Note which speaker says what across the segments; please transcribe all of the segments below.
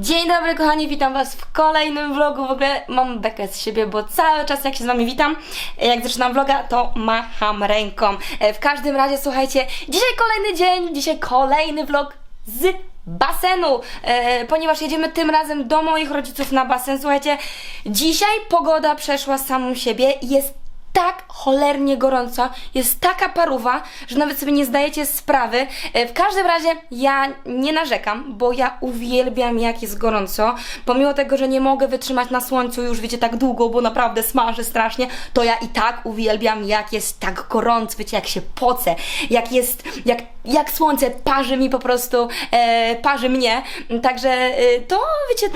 Speaker 1: Dzień dobry kochani, witam was w kolejnym vlogu. W ogóle mam bekę z siebie, bo cały czas jak się z wami witam, jak zaczynam vloga, to macham ręką. E, W każdym razie słuchajcie, dzisiaj kolejny dzień, dzisiaj kolejny vlog z basenu, e, ponieważ jedziemy tym razem do moich rodziców na basen. Słuchajcie, dzisiaj pogoda przeszła samą siebie i jest tak cholernie gorąco, jest taka paruwa, że nawet sobie nie zdajecie sprawy. E, W każdym razie ja nie narzekam, bo ja uwielbiam jak jest gorąco. Pomimo tego, że nie mogę wytrzymać na słońcu już wiecie tak długo, bo naprawdę smaży strasznie, to ja i tak uwielbiam jak jest tak gorąco, wiecie, jak się pocę, jak jest, jak, jak słońce parzy mi po prostu, e, parzy mnie. Także e, to wiecie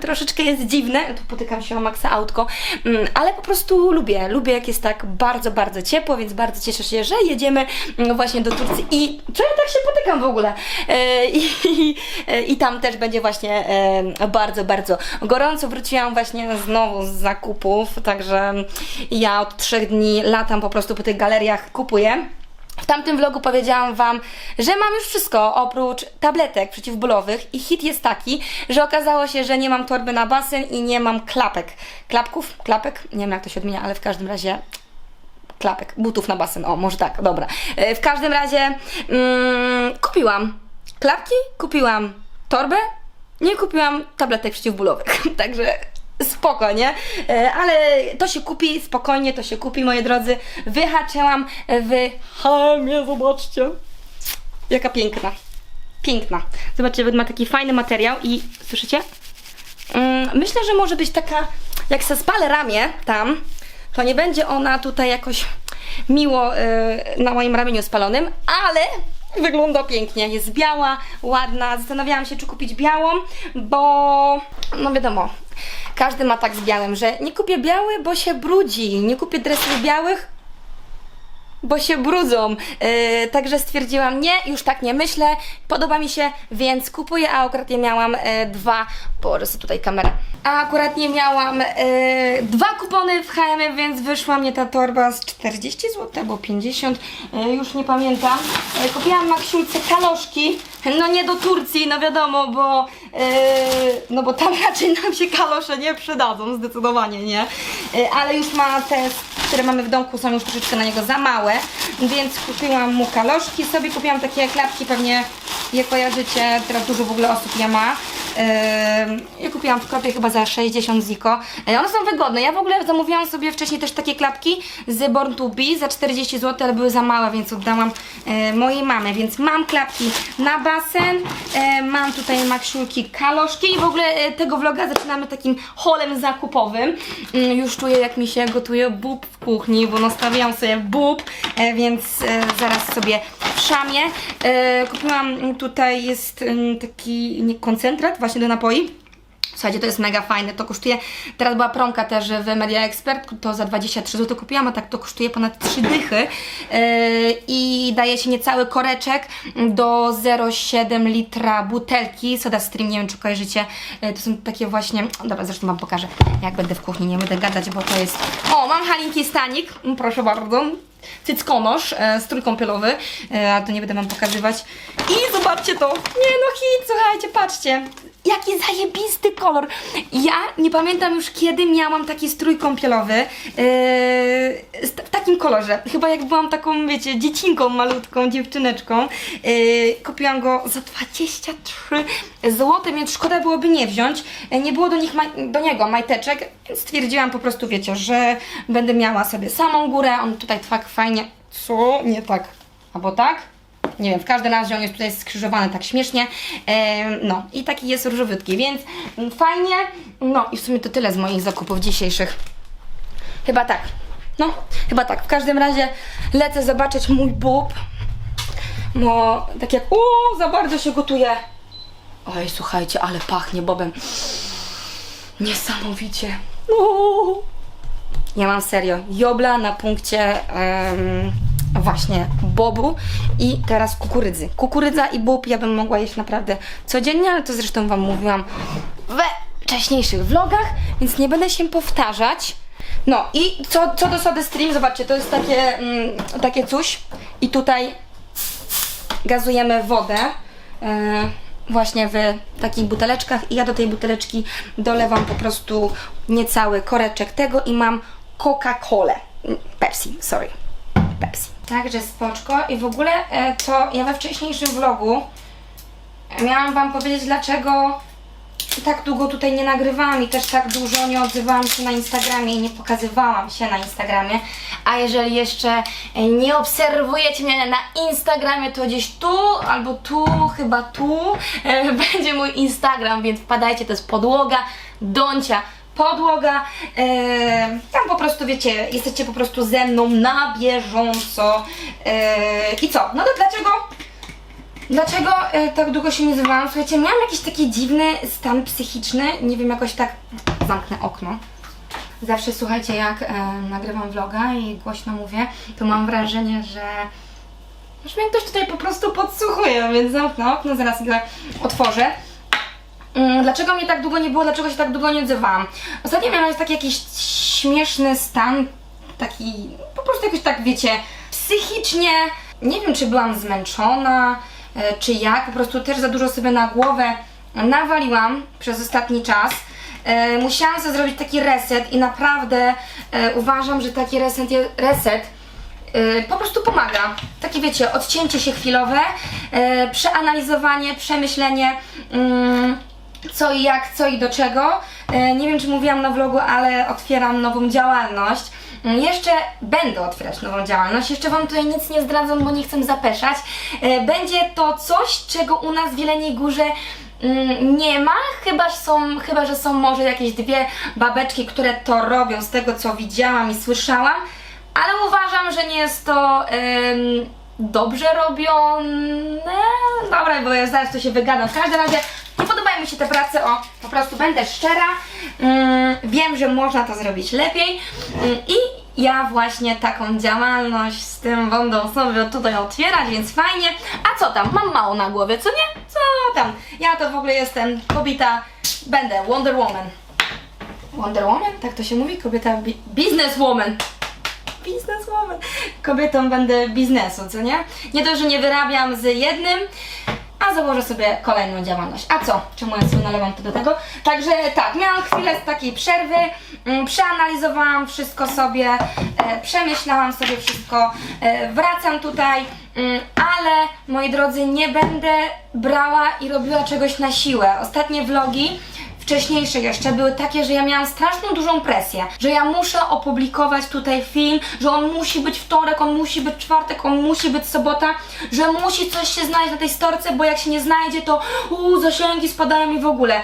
Speaker 1: troszeczkę jest dziwne, tu potykam się o Maxa autko, mm, ale po prostu lubię, lubię jak jest tak bardzo, bardzo ciepło, więc bardzo cieszę się, że jedziemy mm, właśnie do Turcji. I co ja tak się potykam w ogóle? E, i, i, i tam też będzie właśnie e, bardzo, bardzo gorąco, wróciłam właśnie znowu z zakupów, także ja od trzech dni latam po prostu po tych galeriach, kupuję w tamtym vlogu powiedziałam Wam, że mam już wszystko oprócz tabletek przeciwbólowych i hit jest taki, że okazało się, że nie mam torby na basen i nie mam klapek. Klapków? Klapek? Nie wiem jak to się odmienia, ale w każdym razie klapek, butów na basen, o może tak, dobra. E, W każdym razie mm, kupiłam klapki, kupiłam torbę, nie kupiłam tabletek przeciwbólowych, także spoko, nie? E, Ale to się kupi, spokojnie to się kupi, moi drodzy. Wyhaczyłam w Hamie, zobaczcie. Jaka piękna. Piękna. Zobaczcie, ma taki fajny materiał i słyszycie? Mm, Myślę, że może być taka, jak se spalę ramię tam, to nie będzie ona tutaj jakoś miło y, na moim ramieniu spalonym, ale wygląda pięknie. Jest biała, ładna. Zastanawiałam się, czy kupić białą, bo no wiadomo, każdy ma tak z białym, że nie kupię biały, bo się brudzi. Nie kupię dresów białych, bo się brudzą. Yy, także stwierdziłam, nie, już tak nie myślę, podoba mi się, więc kupuję, a akurat nie miałam e, dwa, położę sobie tutaj kamerę, a akurat nie miałam e, dwa kupony w H&M, więc wyszła mnie ta torba z 40 zł albo 50, e, już nie pamiętam. E, kupiłam Maksiulce kaloszki, no nie do Turcji, no wiadomo, bo no bo tam raczej nam się kalosze nie przydadzą, zdecydowanie nie, e, ale już ma te, które mamy w domku, są już troszeczkę na niego za małe, więc kupiłam mu kaloszki, sobie kupiłam takie klapki, pewnie je kojarzycie, teraz dużo w ogóle osób je ma. Ja kupiłam w sklepie chyba za 60 ziko. Yy, one są wygodne. Ja w ogóle zamówiłam sobie wcześniej też takie klapki z Born to Be za 40 zł, ale były za małe, więc oddałam yy, mojej mamie. Więc mam klapki na basen, yy, mam tutaj maksiulki kaloszki i w ogóle tego vloga zaczynamy takim holem zakupowym. Yy, już czuję jak mi się gotuje bób w kuchni, bo nastawiałam sobie bób, więc zaraz sobie szamie. E, kupiłam tutaj jest em, taki nie, koncentrat właśnie do napoi. Słuchajcie, to jest mega fajne, to kosztuje, teraz była promka też w Media Expert, to za 23 zł kupiłam, a tak to kosztuje ponad 3 dychy e, i daje się niecały koreczek do 0,7 litra butelki, Soda Stream, nie wiem czy kojarzycie, e, to są takie właśnie, dobra zresztą Wam pokażę, jak będę w kuchni, nie będę gadać, bo to jest, o mam halinki stanik, Mm, proszę bardzo, cyckonosz, e, strój kąpielowy, e, a to nie będę Wam pokazywać. I zobaczcie to. Nie no hit, słuchajcie, patrzcie. Jaki zajebisty kolor. Ja nie pamiętam już kiedy miałam taki strój kąpielowy z- w takim kolorze. Chyba jak byłam taką, wiecie, dziecinką malutką, dziewczyneczką. E, kupiłam go za 23 zł, więc szkoda byłoby nie wziąć. Nie było do, nich do niego majteczek, więc stwierdziłam po prostu, wiecie, że będę miała sobie samą górę. On tutaj tak fajnie. Co? Nie tak. Albo tak? Nie wiem, w każdym razie on jest tutaj skrzyżowany tak śmiesznie. Em, no i taki jest różowytki, więc fajnie. No i w sumie to tyle z moich zakupów dzisiejszych. Chyba tak. No, chyba tak. W każdym razie lecę zobaczyć mój bób. Bo tak jak. O, za bardzo się gotuje. Oj, słuchajcie, ale pachnie bobem. Niesamowicie. O. Ja mam serio jobla na punkcie em, właśnie bobu i teraz kukurydzy. Kukurydza i bób ja bym mogła jeść naprawdę codziennie, ale to zresztą Wam mówiłam we wcześniejszych vlogach, więc nie będę się powtarzać. No i co, co do Sody Stream, zobaczcie, to jest takie, mm, takie coś i tutaj gazujemy wodę. E, właśnie w takich buteleczkach i ja do tej buteleczki dolewam po prostu niecały koreczek tego i mam Coca-Colę. Mm, Pepsi, sorry. Pepsi. Także spoczko i w ogóle e, to ja we wcześniejszym vlogu miałam Wam powiedzieć dlaczego tak długo tutaj nie nagrywałam i też tak dużo nie odzywałam się na Instagramie i nie pokazywałam się na Instagramie. A jeżeli jeszcze e, nie obserwujecie mnie na Instagramie, to gdzieś tu albo tu, chyba tu e, będzie mój Instagram, więc wpadajcie, to jest podłoga Doncia. Podłoga, e, tam po prostu wiecie, jesteście po prostu ze mną na bieżąco. E, I co? No to dlaczego Dlaczego e, tak długo się nie zywałam? Słuchajcie, miałam jakiś taki dziwny stan psychiczny, nie wiem, jakoś tak zamknę okno. Zawsze słuchajcie, jak e, nagrywam vloga i głośno mówię, to mam wrażenie, że że mnie ktoś tutaj po prostu podsłuchuje, więc zamknę okno, zaraz go otworzę. Mm, Dlaczego mnie tak długo nie było, dlaczego się tak długo nie odzywałam? Ostatnio miałam taki jakiś śmieszny stan, taki po prostu jakoś tak, wiecie, psychicznie, nie wiem czy byłam zmęczona, e, czy jak, po prostu też za dużo sobie na głowę nawaliłam przez ostatni czas. E, Musiałam sobie zrobić taki reset i naprawdę e, uważam, że taki reset, reset po prostu pomaga. Takie wiecie, odcięcie się chwilowe, przeanalizowanie, przemyślenie, mm, co i jak, co i do czego. Yy, nie wiem, czy mówiłam na vlogu, ale otwieram nową działalność. Yy, Jeszcze będę otwierać nową działalność, jeszcze Wam tutaj nic nie zdradzam, bo nie chcę zapeszać. Yy, Będzie to coś, czego u nas w Jeleniej Górze mm, nie ma, chyba są, chyba że są może jakieś dwie babeczki, które to robią, z tego co widziałam i słyszałam ale uważam, że nie jest to em, dobrze robione. Dobra, bo ja zaraz to się wygadam. W każdym razie nie podobają mi się te prace, o, po prostu będę szczera. Mm, wiem, że można to zrobić lepiej Mm, i ja właśnie taką działalność z tym będę sobie tutaj otwierać, więc fajnie. A co tam? Mam mało na głowie, co nie? Co tam? Ja to w ogóle jestem kobieta, będę Wonder Woman. Wonder Woman? Tak to się mówi? Kobieta bi- businesswoman bizneswoman. Kobietą będę biznesu, co nie? Nie to, że nie wyrabiam z jednym, a założę sobie kolejną działalność. A co? Czemu ja sobie nalewam to do tego? Także tak, miałam chwilę z takiej przerwy, mm, przeanalizowałam wszystko sobie, e, przemyślałam sobie wszystko, e, wracam tutaj, mm, ale moi drodzy, nie będę brała i robiła czegoś na siłę. Ostatnie vlogi wcześniejsze jeszcze były takie, że ja miałam straszną dużą presję, że ja muszę opublikować tutaj film, że on musi być wtorek, on musi być czwartek, on musi być sobota, że musi coś się znaleźć na tej storce, bo jak się nie znajdzie, to uuu, zasięgi spadają i w ogóle.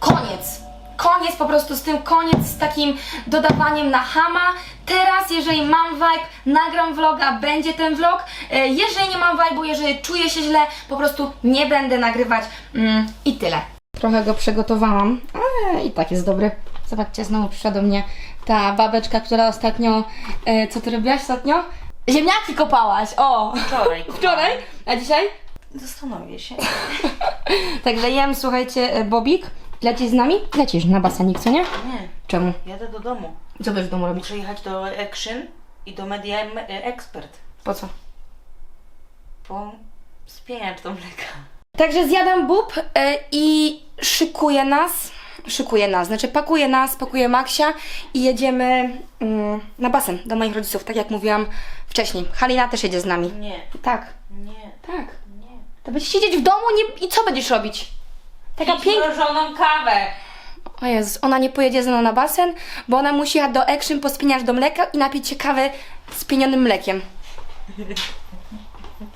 Speaker 1: Koniec. Koniec po prostu z tym, koniec z takim dodawaniem na hama. Teraz, jeżeli mam vibe, nagram vloga, będzie ten vlog. E, Jeżeli nie mam vibe'u, jeżeli czuję się źle, po prostu nie będę nagrywać mm, i tyle. Trochę go przygotowałam, ale i tak jest dobry. Zobaczcie, znowu przyszła do mnie ta babeczka, która ostatnio. E, co ty robiłaś ostatnio? Ziemniaki kopałaś! O!
Speaker 2: Wczoraj.
Speaker 1: Wczoraj? A dzisiaj?
Speaker 2: Zastanowię się.
Speaker 1: Także jem, słuchajcie, e, Bobik. Lecisz z nami? Lecisz na basenik, co nie?
Speaker 2: Nie,
Speaker 1: Czemu?
Speaker 2: jadę do domu.
Speaker 1: Co będziesz w domu robić?
Speaker 2: Muszę jechać do Action i do Media M- Expert.
Speaker 1: Po co?
Speaker 2: Po spieniacz do mleka.
Speaker 1: Także zjadam bób y, i szykuję nas. Szykuję nas, znaczy pakuję nas, pakuję Maksia i jedziemy mm, na basen do moich rodziców, tak jak mówiłam wcześniej. Halina też jedzie z nami.
Speaker 2: Nie,
Speaker 1: Tak,
Speaker 2: nie,
Speaker 1: tak.
Speaker 2: nie.
Speaker 1: To będziesz siedzieć w domu nie... i co będziesz robić? Taka
Speaker 2: Pić
Speaker 1: piękna.
Speaker 2: mrożoną kawę.
Speaker 1: O Jezus, ona nie pojedzie ze mną na basen, bo ona musi jechać do Action, pospieniać do mleka i napić się kawę z pienionym mlekiem.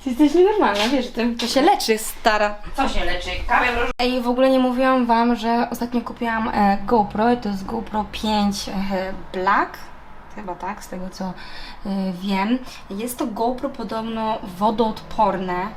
Speaker 1: Ty jesteś nienormalna, wiesz, to, to się leczy, stara.
Speaker 2: Co się leczy? Kawę mrożoną.
Speaker 1: I w ogóle nie mówiłam Wam, że ostatnio kupiłam e, GoPro i to jest GoPro 5 e, Black. Chyba tak, z tego co e, wiem. Jest to GoPro podobno wodoodporne.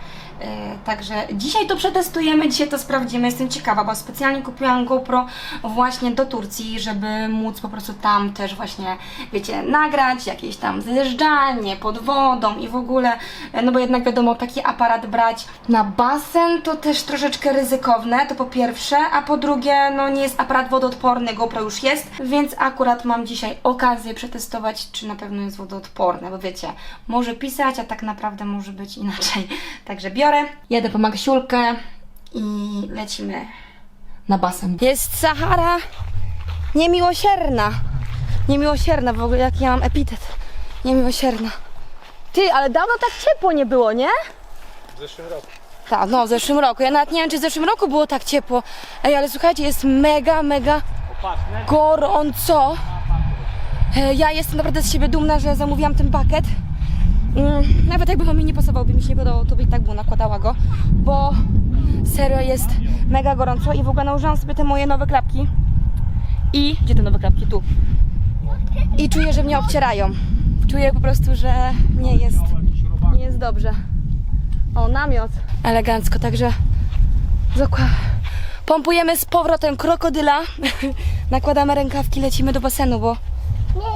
Speaker 1: E, także dzisiaj to przetestujemy, dzisiaj to sprawdzimy. Jestem ciekawa, bo specjalnie kupiłam GoPro właśnie do Turcji, żeby móc po prostu tam też właśnie, wiecie, nagrać jakieś tam zjeżdżalnie pod wodą i w ogóle, e, no bo jednak wiadomo, taki aparat brać na basen to też troszeczkę ryzykowne, to po pierwsze, a po drugie, no nie jest aparat wodoodporny, GoPro już jest, więc akurat mam dzisiaj okazję przetestować, czy na pewno jest wodoodporne, bo wiecie, może pisać, a tak naprawdę może być inaczej. Także biorę, jadę po Maksiulkę i lecimy na basen. Jest Sahara niemiłosierna. Niemiłosierna w ogóle, jaki ja mam epitet. Niemiłosierna. Ty, ale dawno tak ciepło nie było, nie?
Speaker 3: W zeszłym roku.
Speaker 1: Tak, no w zeszłym roku. Ja nawet nie wiem, czy w zeszłym roku było tak ciepło. Ej, ale słuchajcie, jest mega, mega gorąco. E, Ja jestem naprawdę z siebie dumna, że zamówiłam ten pakiet. Mm, Nawet jakby wam mi nie pasował, by mi się nie podobał, to by i tak było nakładała go, bo serio jest mega gorąco i w ogóle nałożyłam sobie te moje nowe klapki. I gdzie te nowe klapki? Tu. I czuję, że mnie obcierają. Czuję po prostu, że nie jest, nie jest dobrze. O, namiot. Elegancko, także. Pompujemy z powrotem krokodyla. Nakładamy rękawki, lecimy do basenu, bo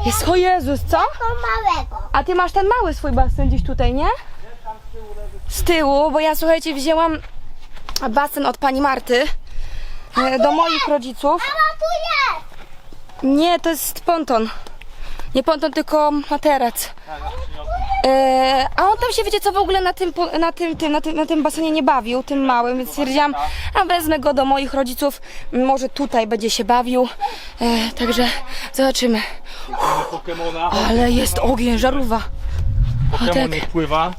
Speaker 1: jest. O Jezus, co?
Speaker 4: Małego.
Speaker 1: A ty masz ten mały swój basen gdzieś tutaj, nie? Z tyłu, bo ja słuchajcie, wzięłam basen od pani Marty e, do moich rodziców.
Speaker 4: Mama tu jest.
Speaker 1: Nie, to jest ponton. Nie ponton, tylko materac. E, a on tam się, wiecie co, w ogóle na tym, po- na tym, tym, na tym, na tym basenie nie bawił, tym małym, więc stwierdziłam, a wezmę go do moich rodziców, może tutaj będzie się bawił. E, także zobaczymy.
Speaker 3: Pokemona.
Speaker 1: Ale jest ogień, żarówa.
Speaker 3: Pokemon
Speaker 1: tak.
Speaker 3: nie pływa.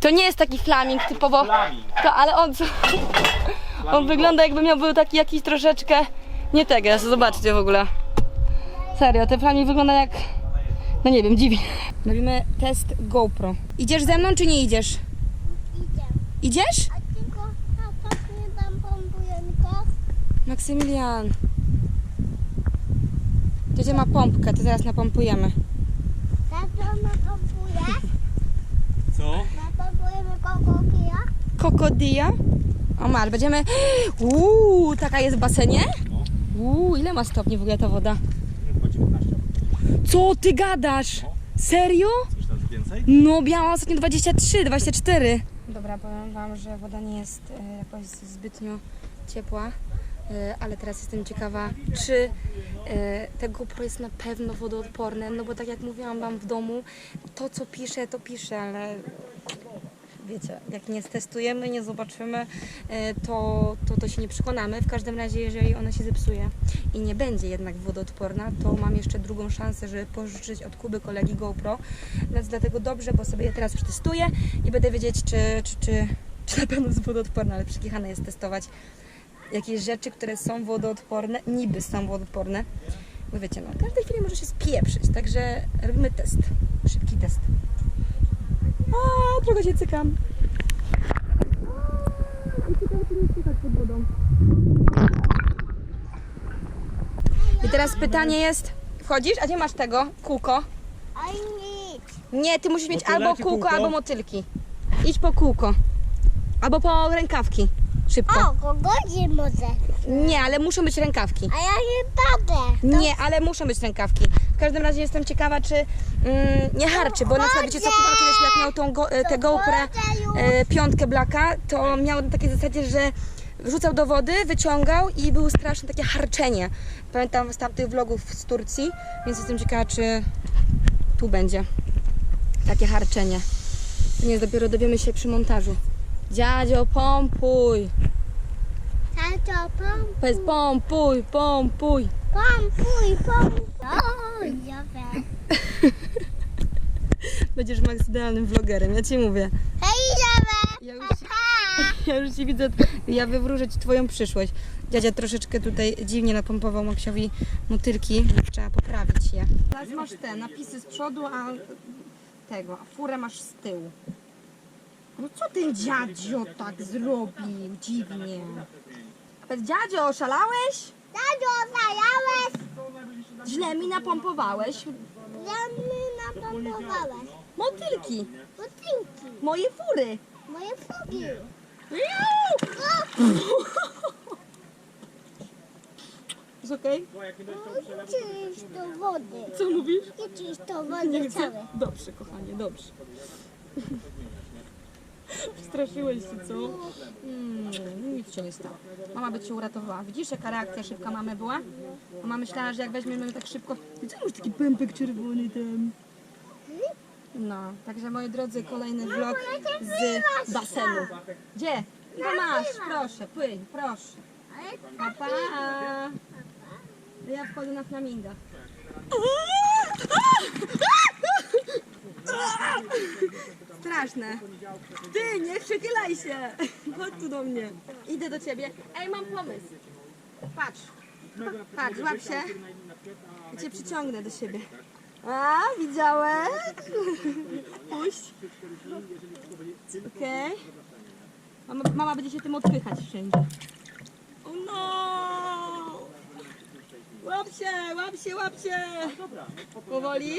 Speaker 1: To nie jest taki flaming typowo,
Speaker 3: Flaming.
Speaker 1: to, ale on, on wygląda jakby miał był taki jakiś troszeczkę, nie tego, zobaczcie w ogóle. Serio, ten flaming wygląda jak, no nie wiem, dziwnie. Robimy test GoPro. Idziesz ze mną czy nie idziesz?
Speaker 4: Idzie.
Speaker 1: Idziesz?
Speaker 4: A tylko a tak nie tam pompujenko.
Speaker 1: Maksymilian. Ciocia ma pompkę, to zaraz napompujemy.
Speaker 4: Tato napompuje.
Speaker 3: Co?
Speaker 4: Napompujemy kokokija.
Speaker 1: Kokodia. O masz, będziemy... Uuu, taka jest w basenie?
Speaker 3: No.
Speaker 1: Uuu, ile ma stopni w ogóle ta woda?
Speaker 3: Chyba 19.
Speaker 1: Co ty gadasz? Serio?
Speaker 3: Coś tam więcej?
Speaker 1: No, miałam ostatnio 23, 24. Dobra, powiem Wam, że woda nie jest e, jakoś zbytnio ciepła, e, ale teraz jestem ciekawa, czy e, te GoPro jest na pewno wodoodporne, no bo tak jak mówiłam Wam w domu, to co piszę, to piszę, ale wiecie, jak nie stestujemy, nie zobaczymy, e, to, to, to się nie przekonamy. W każdym razie, jeżeli ona się zepsuje i nie będzie jednak wodoodporna, to mam jeszcze drugą szansę, żeby pożyczyć od Kuby kolegi GoPro. Więc dlatego dobrze, bo sobie je teraz przetestuję i będę wiedzieć, czy, czy, czy, czy na pewno jest wodoodporna, ale przekichane jest testować jakieś rzeczy, które są wodoodporne, niby są wodoodporne. Bo wiecie, no, w każdej chwili może się spieprzyć, także robimy test. Szybki test. A, trochę się cykam. I teraz pytanie jest, wchodzisz, a gdzie masz tego kółko?
Speaker 4: A nic.
Speaker 1: Nie, ty musisz mieć albo
Speaker 3: czy
Speaker 1: kółko,
Speaker 3: kółko?
Speaker 1: albo motylki. Idź po kółko. Albo po rękawki. Szybko.
Speaker 4: O, kogodzi może.
Speaker 1: Nie, ale muszą być rękawki.
Speaker 4: A ja nie padę.
Speaker 1: Nie, ale muszą być rękawki. W każdym razie jestem ciekawa, czy mm, nie harczy, bo na przykład wiecie co, Kuba kiedyś jak miał tą go, e, tę GoPro e, piątkę Blacka, to miał na takiej zasadzie, że wrzucał do wody, wyciągał i było straszne takie harczenie. Pamiętam z tamtych vlogów z Turcji, więc jestem ciekawa, czy tu będzie takie harczenie. Nie, dopiero dowiemy się przy montażu. Dziadzio, pompuj!
Speaker 4: Tato, pom,
Speaker 1: Powiedz pompuj, pompuj!
Speaker 4: pompuj, pompuj.
Speaker 1: Będziesz Max idealnym vlogerem, ja ci mówię.
Speaker 4: Hej, Izabel.
Speaker 1: Ja już, ja już ci widzę, ja wywróżę ci twoją przyszłość. Dziadzia troszeczkę tutaj dziwnie napompował Maksiowi motylki, trzeba poprawić je. Teraz masz te napisy z przodu, a tego, a furę masz z tyłu. No co ten dziadzio tak zrobił dziwnie? Powiedz, Dziadzio, oszalałeś?
Speaker 4: Tato, zajałeś.
Speaker 1: Źle mi napompowałeś
Speaker 4: Ja mi napompowałeś.
Speaker 1: motylki,
Speaker 4: Pocinki.
Speaker 1: moje fury.
Speaker 4: Moje fugi.
Speaker 1: Jest okej?
Speaker 4: Czyś do wody.
Speaker 1: Co mówisz?
Speaker 4: Nie czyś do wody całe.
Speaker 1: Dobrze, kochanie, dobrze. Straszyłeś się, co? Mm, nic się nie stało. Mama by cię uratowała. Widzisz, jaka reakcja szybka mamy była? Mama myślała, że jak weźmiemy tak szybko... I co masz taki pępek czerwony tam? No, także moi drodzy, kolejny vlog z basenu. Gdzie? No masz, proszę, płyń, proszę. Pa, pa. Ja wchodzę na flaminga. Straszne. Ty, nie przechylaj się. Chodź tu do mnie. Idę do ciebie. Ej, mam pomysł. Patrz. Patrz, łap się. Ja cię przyciągnę do siebie. A, widziałeś? Puść. Okej. Mama, mama będzie się tym odpychać wszędzie. O no! Łap się, łap się, łap się! Powoli.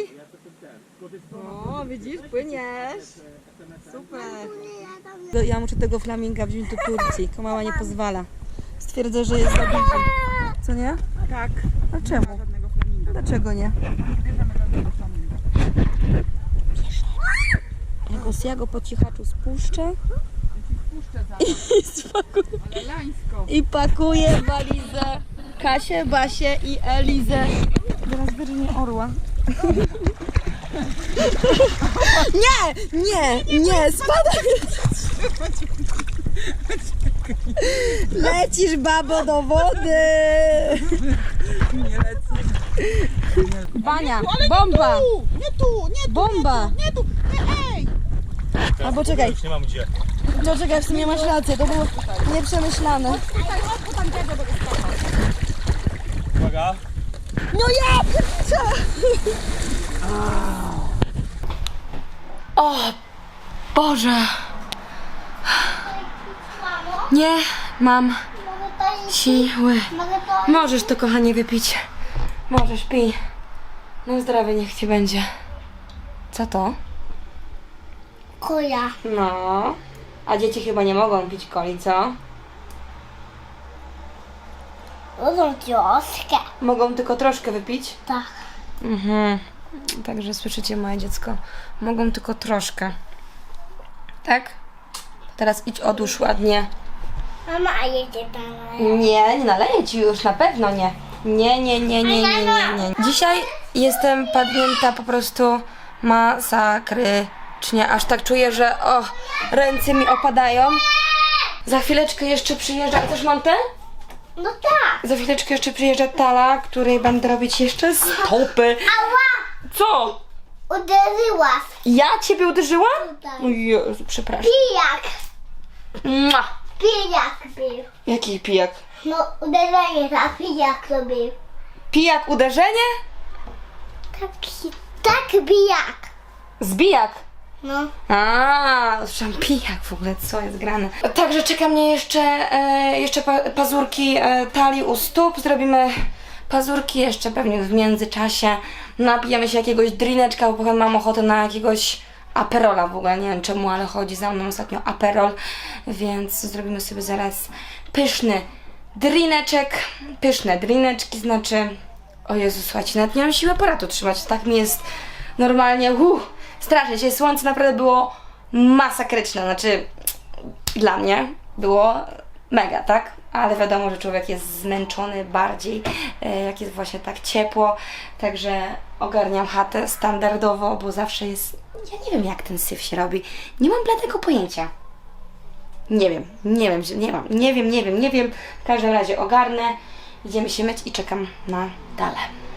Speaker 1: O, widzisz, płyniesz. Super. Ja muszę tego flaminga wziąć do Turcji, tylko mama nie pozwala. Stwierdzę, że jest za duży. Co nie? Tak. A czemu? Dlaczego nie? Ja go, ja go po cichaczu spuszczę. I, spakuję, I pakuję walizę Kasię, Basię i Elizę. Teraz wyrżnie orła. Nie, nie, nie, spadaj. Lecisz babo do wody. Bania, bomba.
Speaker 5: Nie tu, nie tu,
Speaker 1: Bomba.
Speaker 5: nie tu, nie, ej!
Speaker 1: Albo czekaj,
Speaker 3: Już nie mam gdzie.
Speaker 1: to czekaj, w sumie masz rację, to było nieprzemyślane.
Speaker 5: Tutaj, chodź, bo tam skakał.
Speaker 3: Uwaga.
Speaker 1: No ja pierniczę! O Boże! Nie mam siły. Możesz to kochanie wypić. Możesz, pij. No zdrowie niech ci będzie. Co to?
Speaker 4: Kola.
Speaker 1: No. A dzieci chyba nie mogą pić coli, co?
Speaker 4: Mogą cioskę.
Speaker 1: Mogą tylko troszkę wypić?
Speaker 4: Tak.
Speaker 1: Mhm. Także słyszycie moje dziecko. Mogą tylko troszkę. Tak? Teraz idź odłóż ładnie.
Speaker 4: Mama, a jedzie tam.
Speaker 1: Nie, nie naleję ci już, na pewno nie. Nie, nie, nie, nie, nie, nie, nie. Dzisiaj jestem padnięta po prostu masakrycznie. Aż tak czuję, że o, ręce mi opadają. Za chwileczkę jeszcze przyjeżdża. Chcesz montę?
Speaker 4: No tak.
Speaker 1: Za chwileczkę jeszcze przyjeżdża Tala, której będę robić jeszcze stopy.
Speaker 4: Ała!
Speaker 1: Co?
Speaker 4: Uderzyłaś.
Speaker 1: Ja ciebie uderzyłam?
Speaker 4: Tutaj.
Speaker 1: O Jezu, przepraszam.
Speaker 4: Pijak.
Speaker 1: Mua.
Speaker 4: Pijak był.
Speaker 1: Jaki pijak?
Speaker 4: No uderzenie za pijak to był.
Speaker 1: Pijak uderzenie?
Speaker 4: Taki, tak pijak.
Speaker 1: Zbijak.
Speaker 4: No.
Speaker 1: A, słyszałam pijak w ogóle, co jest grane. Także czeka mnie jeszcze, e, jeszcze pa, pazurki e, talii u stóp. Zrobimy pazurki jeszcze pewnie w międzyczasie. Napijemy się jakiegoś drineczka, bo potem mam ochotę na jakiegoś aperola w ogóle. Nie wiem czemu, ale chodzi za mną ostatnio aperol, więc zrobimy sobie zaraz pyszny drineczek. Pyszne drineczki znaczy... O Jezu, słuchajcie, nawet nie mam siły aparatu trzymać. Tak mi jest normalnie, uh, strasznie. Dzisiaj słońce naprawdę było masakryczne. Znaczy, dla mnie było mega, tak? Ale wiadomo, że człowiek jest zmęczony bardziej, e, jak jest właśnie tak ciepło. Także ogarniam chatę standardowo, bo zawsze jest. Ja nie wiem, jak ten syf się robi. Nie mam bladego pojęcia. Nie wiem, nie wiem, nie mam, nie wiem, nie wiem, nie wiem. W każdym razie ogarnę, idziemy się myć i czekam na dalej.